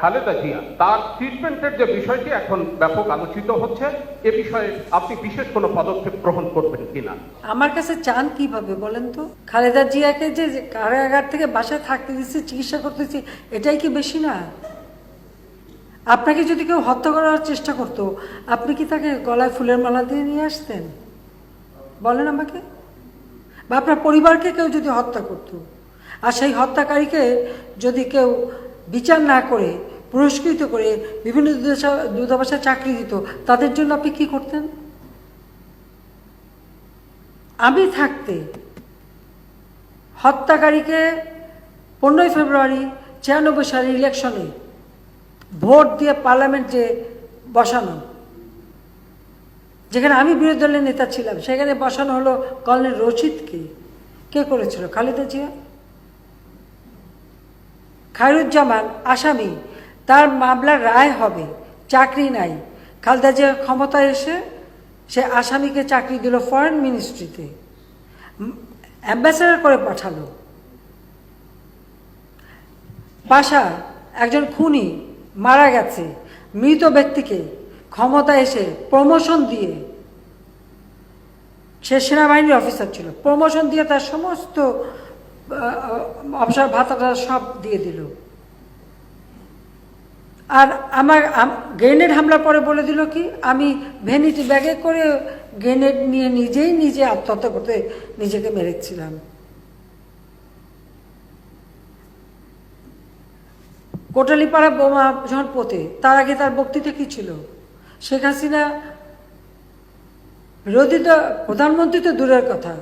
খালেদা জিয়া, তার ট্রিটমেন্টের যে বিষয়টি এখন ব্যাপক আলোচিত হচ্ছে, এ বিষয়ে আপনি বিশেষ কোনো পদক্ষেপ গ্রহণ করবেন কিনা? আমার কাছে চান কীভাবে বলেন তো? খালেদা জিয়াকে যে কারাগার থেকে বাসায় থাকতে দিচ্ছে, চিকিৎসা করতেছি এটাই কি বেশি না? আপনাকে যদি কেউ হত্যা করার চেষ্টা করতো, আপনি কি তাকে গলায় ফুলের মালা দিয়ে নিয়ে আসতেন? বলেন আমাকে। বা আপনার পরিবারকে কেউ যদি হত্যা করতো, আর সেই হত্যাকারীকে যদি কেউ বিচার না করে, পুরস্কৃত করে বিভিন্ন দূতাবাসা- চাকরি দিত, তাদের জন্য আপনি কি করতেন? আমি থাকতে হত্যাকারীকে পনেরোই ফেব্রুয়ারি ছিয়ানব্বই সালের ইলেকশনে ভোট দিয়ে পার্লামেন্টে বসানো, যেখানে আমি বিরোধী দলের নেতা ছিলাম, সেখানে বসানো হলো কর্নেল রশিদকে। কে করেছিল? খালেদা জিয়া? খায়রুজ্জামান আসামি। তার মামলার রায় হবে, চাকরি নাই। খালেদা জিয়ার ক্ষমতায় এসে সে আসামিকে চাকরি দিল ফরেন মিনিস্ট্রিতে অ্যাম্বাসেডার করে পাঠালো। বাসা, একজন খুনি মারা গেছে। মৃত ব্যক্তিকে ক্ষমতা এসে প্রমোশন দিয়ে সে সেনাবাহিনীর অফিসার ছিল। প্রমোশন দিয়ে তার সমস্ত অবসর ভাতাটা সব দিয়ে দিল। আর আমার গ্রেনেড হামলার পরে বলে দিল কি, আমি ভ্যানিটি ব্যাগে করে গ্রেনেড নিয়ে নিজেই নিজে আত্মহত্যা করতে নিজেকে মেরেছিলাম। কোটালীপাড়া বোমা যখন পোতে, তার আগে তার বক্তৃতা কি ছিল? শেখ হাসিনা বিরোধী প্রধানমন্ত্রী তো দূরের কথা।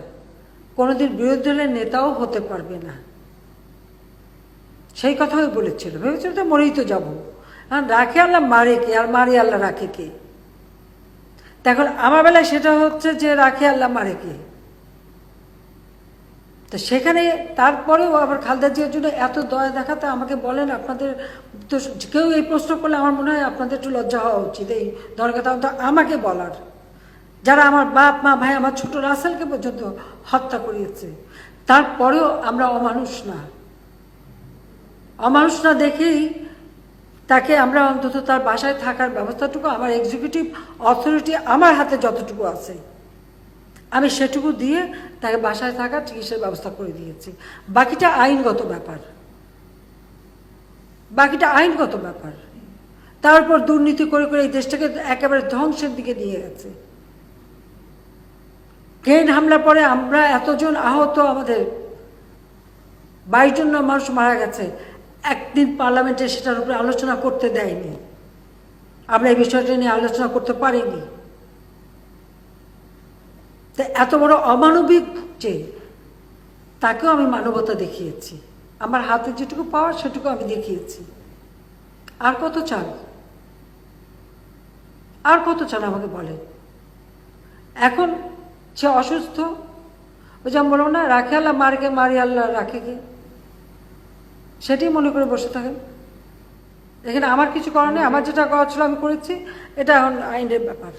কোনোদিন বিরোধী দলের নেতাও হতে পারবে না। সেই কথাই বলেছিল। ভেবেছিল তো মরেই তো যাব। রাখে আল্লাহ, মারে কে? আর মারে আল্লাহ, রাখে কে? তা এখন আমার বেলায় সেটা হচ্ছে যে রাখে আল্লাহ, মারে কে? তো সেখানে তারপরেও আবার খালদা জিয়ার জন্য এত দয়া দেখাতে আমাকে বলেন, আপনাদের তো কেউ এই প্রশ্ন করলে আমার মনে হয় আপনাদের একটু লজ্জা হওয়া উচিত। এই অন্তত আমাকে বলার। যারা আমার বাপ, মা, ভাই, আমার ছোট রাসেলকে পর্যন্ত হত্যা করিয়েছে, তারপরেও আমরা অমানুষ না। অমানুষ না দেখেই তাকে আমরা অন্তত তার বাসায় থাকার ব্যবস্থাটুকু, আমার এক্সিকিউটিভ অথরিটি আমার হাতে যতটুকু আছে, আমি সেটুকু দিয়ে তাকে বাসায় থাকার চিকিৎসার ব্যবস্থা করে দিয়েছি। বাকিটা আইনগত ব্যাপার। বাকিটা আইনগত ব্যাপার। তারপর দুর্নীতি করে করে এই দেশটাকে একেবারে ধ্বংসের দিকে নিয়ে গেছে। ট্রেন হামলার পরে আমরা এতজন আহত আমাদের বাইশ জন মানুষ মারা গেছে। একদিন পার্লামেন্টে সেটার উপরে আলোচনা করতে দেয়নি। আমরা এই বিষয়টা নিয়ে আলোচনা করতে পারিনি। তা এত বড় অমানবিক যে তাকেও আমি মানবতা দেখিয়েছি। আমার হাতে যেটুকু পাওয়ার সেটুকু আমি দেখিয়েছি। আর কত চান? আর কত চান আমাকে বলেন? এখন সে অসুস্থ। ওই যেমন বলব না, রাখে আল্লাহ মারকে মারি আল্লাহ, রাখে কে সেটি মনে করে বসে থাকেন। এখানে আমার কিছু করার নেই, আমার যেটা করা ছিল আমি করেছি, এটা এখন আইনের ব্যাপার।